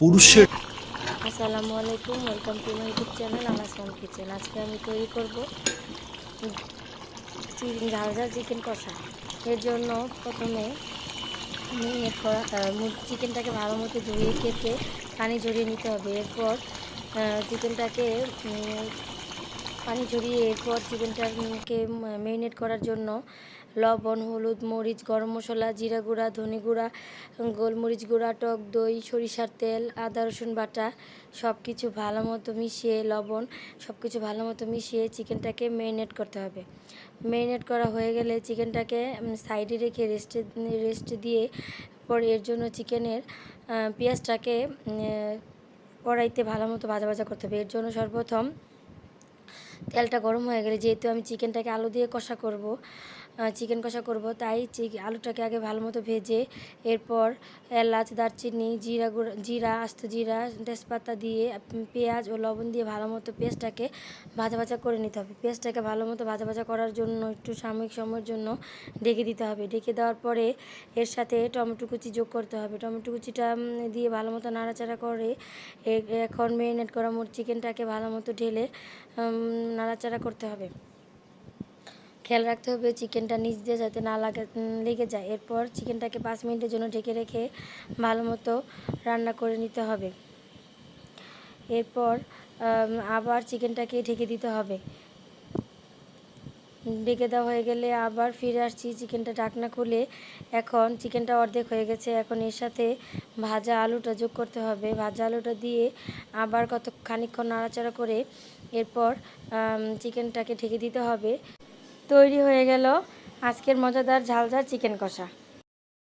পুরুষের আসসালামু আলাইকুম welcome to my YouTube channel আমার সোন কিচেন আজকে আমি তৈরি করব চিকেন ঝাল ঝাল চিকেন কষা। এর জন্য প্রথমে চিকেনটাকে ভালো মতো ধুয়ে কেটে পানি ঝরিয়ে নিতে হবে। এরপর চিকেনটাকে পানি ঝরিয়ে এরপর চিকেনটাকে মেরিনেট করার জন্য লবণ, হলুদ, মরিচ, গরম মশলা, জিরা গুঁড়া, ধনে গুঁড়া, গোলমরিচ গুঁড়া, টক দই, সরিষার তেল, আদা, রসুন বাটা সব কিছু ভালো মতো মিশিয়ে, লবণ সব কিছু ভালো মতো মিশিয়ে চিকেনটাকে মেরিনেট করতে হবে। মেরিনেট করা হয়ে গেলে চিকেনটাকে সাইডে রেখে রেস্টে, রেস্ট দিয়ে পর এর জন্য চিকেনের পেঁয়াজটাকে কড়াইতে ভালো মতো ভাজা ভাজা করতে হবে। এর জন্য সর্বপ্রথম তেলটা গরম হয়ে গেলে যেহেতু আমি চিকেনটাকে আলু দিয়ে কষা করব চিকেন কষা করব, তাই আলুটাকে আগে ভালো মতো ভেজে এরপর এলাচ, দারচিনি, জিরা গুঁড়ো জিরা, আস্ত জিরা, তেজপাতা দিয়ে পেঁয়াজ ও লবণ দিয়ে ভালো মতো পেঁয়াজটাকে ভাজা ভাজা করে নিতে হবে। পেঁয়াজটাকে ভালো মতো ভাজা ভাজা করার জন্য একটু সাময়িক সময়ের জন্য ডেকে দিতে হবে। ডেকে দেওয়ার পরে এর সাথে টমেটো কুচি যোগ করতে হবে। টমেটো কুচিটা দিয়ে ভালো মতো নাড়াচাড়া করে এখন মেরিনেট করা মোট চিকেনটাকে ভালো মতো ঢেলে নাড়াচাড়া করতে হবে। খেয়াল রাখতে হবে চিকেনটা নিচ দিয়ে যাতে না লাগে লেগে যায়। এরপর চিকেনটাকে পাঁচ মিনিটের জন্য ঢেকে রেখে ভালো মতো রান্না করে নিতে হবে। এরপর আবার চিকেনটাকে ঢেকে দিতে হবে। ঢেকে দেওয়া হয়ে গেলে আবার ফিরে আসছি চিকেনটা ঢাকনা খুলে। এখন চিকেনটা অর্ধেক হয়ে গেছে। এখন এর সাথে ভাজা আলুটা যোগ করতে হবে। ভাজা আলুটা দিয়ে আবার কত খানিক্ষণ নাড়াচাড়া করে এরপর চিকেনটাকে ঢেকে দিতে হবে। তৈরি হয়ে গেল আজকের মজাদার ঝালঝাল চিকেন কষা।